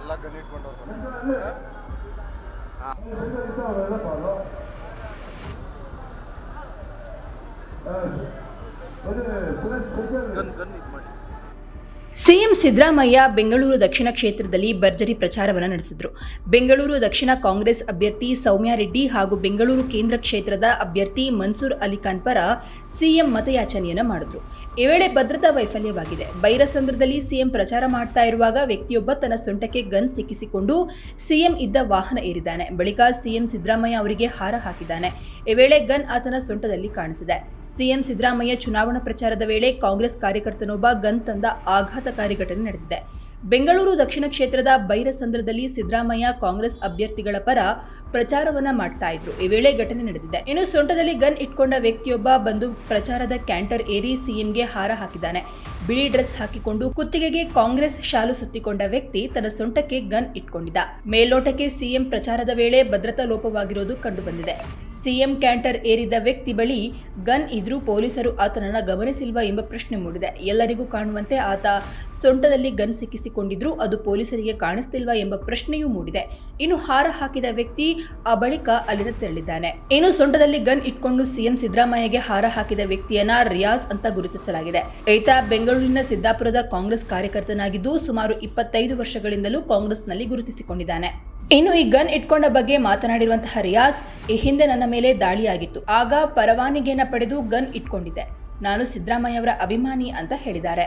ಎಲ್ಲ gun ಇಟ್ಕೊಂಡವ್ರು gun gun ಇದು ಮಾಡಿ ಸಿಎಂ ಸಿದ್ದರಾಮಯ್ಯ ಬೆಂಗಳೂರು ದಕ್ಷಿಣ ಕ್ಷೇತ್ರದಲ್ಲಿ ಭರ್ಜರಿ ಪ್ರಚಾರವನ್ನು ನಡೆಸಿದರು. ಬೆಂಗಳೂರು ದಕ್ಷಿಣ ಕಾಂಗ್ರೆಸ್ ಅಭ್ಯರ್ಥಿ ಸೌಮ್ಯಾ ರೆಡ್ಡಿ ಹಾಗೂ ಬೆಂಗಳೂರು ಕೇಂದ್ರ ಕ್ಷೇತ್ರದ ಅಭ್ಯರ್ಥಿ ಮನ್ಸೂರ್ ಅಲಿಖಾನ್ ಪರ ಸಿಎಂ ಮತಯಾಚನೆಯನ್ನು ಮಾಡಿದ್ರು. ಈ ವೇಳೆ ಭದ್ರತಾ ವೈಫಲ್ಯವಾಗಿದೆ. ಬೈರಸಂದ್ರದಲ್ಲಿ ಸಿಎಂ ಪ್ರಚಾರ ಮಾಡ್ತಾ ಇರುವಾಗ ವ್ಯಕ್ತಿಯೊಬ್ಬ ತನ್ನ ಸೊಂಟಕ್ಕೆ ಗನ್ ಸಿಕ್ಕಿಸಿಕೊಂಡು ಸಿಎಂ ಇದ್ದ ವಾಹನ ಏರಿದ್ದಾನೆ. ಬಳಿಕ ಸಿಎಂ ಸಿದ್ದರಾಮಯ್ಯ ಅವರಿಗೆ ಹಾರ ಹಾಕಿದ್ದಾನೆ. ಈ ವೇಳೆ ಗನ್ ಆತನ ಸೊಂಟದಲ್ಲಿ ಕಾಣಿಸಿದೆ. ಸಿಎಂ ಸಿದ್ದರಾಮಯ್ಯ ಚುನಾವಣಾ ಪ್ರಚಾರದ ವೇಳೆ ಕಾಂಗ್ರೆಸ್ ಕಾರ್ಯಕರ್ತನೊಬ್ಬ ಗನ್ ತಂದ ಆಘಾತಕಾರಿ ಘಟನೆ ನಡೆದಿದೆ. ಬೆಂಗಳೂರು ದಕ್ಷಿಣ ಕ್ಷೇತ್ರದ ಬೈರಸಂದ್ರದಲ್ಲಿ ಸಿದ್ದರಾಮಯ್ಯ ಕಾಂಗ್ರೆಸ್ ಅಭ್ಯರ್ಥಿಗಳ ಪರ ಪ್ರಚಾರವನ್ನ ಮಾಡ್ತಾ ಇದ್ರು. ಈ ವೇಳೆ ಘಟನೆ ನಡೆದಿದೆ. ಇನ್ನು ಸೊಂಟದಲ್ಲಿ ಗನ್ ಇಟ್ಕೊಂಡ ವ್ಯಕ್ತಿಯೊಬ್ಬ ಬಂದು ಪ್ರಚಾರದ ಕ್ಯಾಂಟರ್ ಏರಿ ಸಿಎಂಗೆ ಹಾರ ಹಾಕಿದ್ದಾನೆ. ಬಿಳಿ ಡ್ರೆಸ್ ಹಾಕಿಕೊಂಡು ಕುತ್ತಿಗೆಗೆ ಕಾಂಗ್ರೆಸ್ ಶಾಲು ಸುತ್ತಿಕೊಂಡ ವ್ಯಕ್ತಿ ತನ್ನ ಸೊಂಟಕ್ಕೆ ಗನ್ ಇಟ್ಕೊಂಡಿದ್ದ. ಮೇಲ್ನೋಟಕ್ಕೆ ಸಿಎಂ ಪ್ರಚಾರದ ವೇಳೆ ಭದ್ರತಾ ಲೋಪವಾಗಿರೋದು ಕಂಡುಬಂದಿದೆ. ಸಿಎಂ ಕ್ಯಾಂಟರ್ ಏರಿದ ವ್ಯಕ್ತಿ ಬಳಿ ಗನ್ ಇದ್ರೂ ಪೊಲೀಸರು ಆತನನ್ನ ಗಮನಿಸಿಲ್ವಾ ಎಂಬ ಪ್ರಶ್ನೆ ಮೂಡಿದೆ. ಎಲ್ಲರಿಗೂ ಕಾಣುವಂತೆ ಆತ ಸೊಂಟದಲ್ಲಿ ಗನ್ ಸಿಕ್ಕಿಸಿಕೊಂಡಿದ್ರು ಅದು ಪೊಲೀಸರಿಗೆ ಕಾಣಿಸ್ತಿಲ್ವಾ ಎಂಬ ಪ್ರಶ್ನೆಯೂ ಮೂಡಿದೆ. ಇನ್ನು ಹಾರ ಹಾಕಿದ ವ್ಯಕ್ತಿ ಆ ಬಳಿಕ ಅಲ್ಲಿಂದ ತೆರಳಿದ್ದಾನೆ. ಇನ್ನು ಸೊಂಟದಲ್ಲಿ ಗನ್ ಇಟ್ಕೊಂಡು ಸಿಎಂ ಸಿದ್ದರಾಮಯ್ಯಗೆ ಹಾರ ಹಾಕಿದ ವ್ಯಕ್ತಿಯನ್ನ ರಿಯಾಜ್ ಅಂತ ಗುರುತಿಸಲಾಗಿದೆ. ಈತ ಬೆಂಗಳೂರಿನ ಸಿದ್ದಾಪುರದ ಕಾಂಗ್ರೆಸ್ ಕಾರ್ಯಕರ್ತನಾಗಿದ್ದು ಸುಮಾರು ಇಪ್ಪತ್ತೈದು ವರ್ಷಗಳಿಂದಲೂ ಕಾಂಗ್ರೆಸ್ನಲ್ಲಿ ಗುರುತಿಸಿಕೊಂಡಿದ್ದಾನೆ. ಇನ್ನು ಈ ಗನ್ ಇಟ್ಕೊಂಡ ಬಗ್ಗೆ ಮಾತನಾಡಿರುವಂತಹ ರಿಯಾಸ್ ಈ ಹಿಂದೆ ನನ್ನ ಮೇಲೆ ದಾಳಿಯಾಗಿತ್ತು. ಆಗ ಪರವಾನಿಗೆಯನ್ನು ಪಡೆದು ಗನ್ ಇಟ್ಕೊಂಡಿದ್ದೆ. ನಾನು ಸಿದ್ದರಾಮಯ್ಯ ಅವರ ಅಭಿಮಾನಿ ಅಂತ ಹೇಳಿದ್ದಾರೆ.